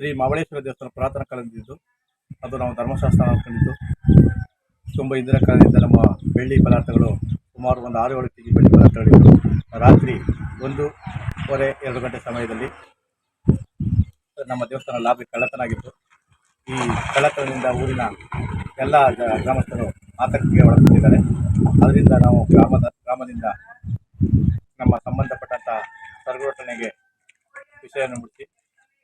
ಶ್ರೀ ಮಹಾಬಳೇಶ್ವರ ದೇವಸ್ಥಾನ ಪುರಾತನ ಕಾಲದಿದ್ದು ಅದು ನಾವು ಧರ್ಮಶಾಸ್ತ್ರ ಅಂದ್ಕೊಂಡಿದ್ದು ತುಂಬ ಹಿಂದಿನ ಕಾಲದಿಂದ ನಮ್ಮ ಬೆಳ್ಳಿ ಪದಾರ್ಥಗಳು ಸುಮಾರು ಒಂದು ಆರು ಏಳು ಕೆ ಬೆಳ್ಳಿ ಪದಾರ್ಥಗಳಿದ್ದು, ರಾತ್ರಿ ಒಂದೂವರೆ ಎರಡು ಗಂಟೆ ಸಮಯದಲ್ಲಿ ನಮ್ಮ ದೇವಸ್ಥಾನ ಲಾಬಿ ಕಳ್ಳತನ ಆಗಿತ್ತು ಈ ಕಳ್ಳತನದಿಂದ ಊರಿನ ಎಲ್ಲ ಗ್ರಾಮಸ್ಥರು ಆತಂಕಕ್ಕೆ ಒಳಪಟ್ಟಿದ್ದಾರೆ. ಅದರಿಂದ ನಾವು ಗ್ರಾಮದ, ಗ್ರಾಮದಿಂದ ನಮ್ಮ ಸಂಬಂಧಪಟ್ಟಂಥ ಸರ್ಗೋಟನೆಗೆ ವಿಷಯವನ್ನು ಮುಟ್ಟಿಸಿ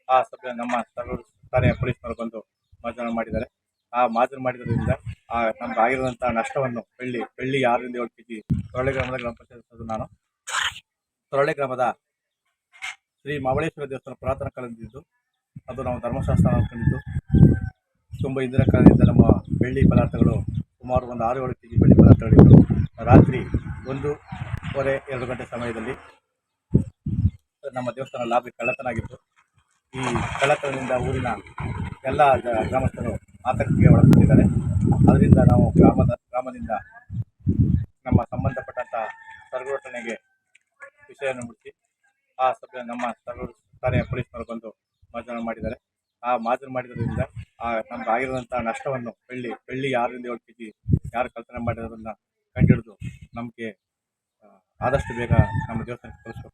ಆ ಸಭೆ ನಮ್ಮ ಸ್ಥಳೀಯ ಪೊಲೀಸ್ನವರು ಬಂದು ಮಾಜನ ಮಾಡಿದ್ದಾರೆ. ಆ ಮಾಜನ ಮಾಡಿರೋದ್ರಿಂದ ಆ ನಮ್ಗೆ ಆಗಿರುವಂಥ ನಷ್ಟವನ್ನು ಬೆಳ್ಳಿ ಬೆಳ್ಳಿ ಆರರಿಂದ ಏಳು ಕೆ ಜಿ ತೊರಳೆ ಗ್ರಾಮದ ಗ್ರಾಮ ಪಂಚಾಯತ್ ನಾನು. ತೊರಳೆ ಗ್ರಾಮದ ಶ್ರೀ ಮಹಾಬಳೇಶ್ವರ ದೇವಸ್ಥಾನ ಪುರಾತನ ಕಾಲದಿದ್ದು ಅದು ನಾವು ಧರ್ಮಶಾಸ್ತ್ರ ಅಂದ್ಕೊಂಡಿದ್ದು ತುಂಬ ಹಿಂದಿನ ಕಾಲದಿಂದ ನಮ್ಮ ಬೆಳ್ಳಿ ಪದಾರ್ಥಗಳು ಸುಮಾರು ಒಂದು ಆರು ಏಳು ಕೆ ಜಿ ಬೆಳ್ಳಿ ಪದಾರ್ಥಗಳಿದ್ದು ರಾತ್ರಿ ಒಂದೂವರೆ ಎರಡು ಗಂಟೆ ಸಮಯದಲ್ಲಿ ನಮ್ಮ ದೇವಸ್ಥಾನ ಲಾಬಿ ಕಳ್ಳತನ ಆಗಿತ್ತು. ಈ ಕಳ್ಳತನದಿಂದ ಊರಿನ ಎಲ್ಲ ಗ್ರಾಮಸ್ಥರು ಆತಂಕಕ್ಕೆ ಒಳಪಟ್ಟಿದ್ದಾರೆ. ಅದರಿಂದ ನಾವು ಗ್ರಾಮದ, ಗ್ರಾಮದಿಂದ ನಮ್ಮ ಸಂಬಂಧಪಟ್ಟಂಥ ಸರ್ಗೋಟನೆಗೆ ವಿಷಯವನ್ನು ಮುಟ್ಟಿ ಆ ಸಭೆ ನಮ್ಮ ಸರ್ವ ಠಾಣೆಯ ಪೊಲೀಸ್ನವರು ಬಂದು ಮಾಜನ ಮಾಡಿದ್ದಾರೆ. ಆ ಮಾಜನ ಮಾಡಿರೋದ್ರಿಂದ ಆ ನಮ್ಗೆ ಆಗಿರುವಂಥ ನಷ್ಟವನ್ನು ಬೆಳ್ಳಿ ಬೆಳ್ಳಿ ಯಾರಿಂದ ಏಳು ಕೆ ಜಿ ಯಾರು ಕಳ್ತನ ಮಾಡಿರೋದನ್ನ ಕಂಡುಹಿಡಿದು ನಮಗೆ ಆದಷ್ಟು ಬೇಗ ನಮ್ಮ ದೇವಸ್ಥಾನಕ್ಕೆ ಕಳಿಸ್ಬೇಕು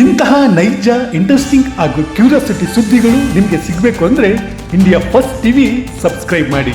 ಇಂತಹ ನೈಜ ಇಂಟ್ರೆಸ್ಟಿಂಗ್ ಹಾಗೂ ಕ್ಯೂರಿಯಾಸಿಟಿ ಸುದ್ದಿಗಳು ನಿಮಗೆ ಸಿಗಬೇಕು ಅಂದರೆ ಇಂಡಿಯಾ ಫಸ್ಟ್ ಟಿವಿ ಸಬ್ಸ್ಕ್ರೈಬ್ ಮಾಡಿ.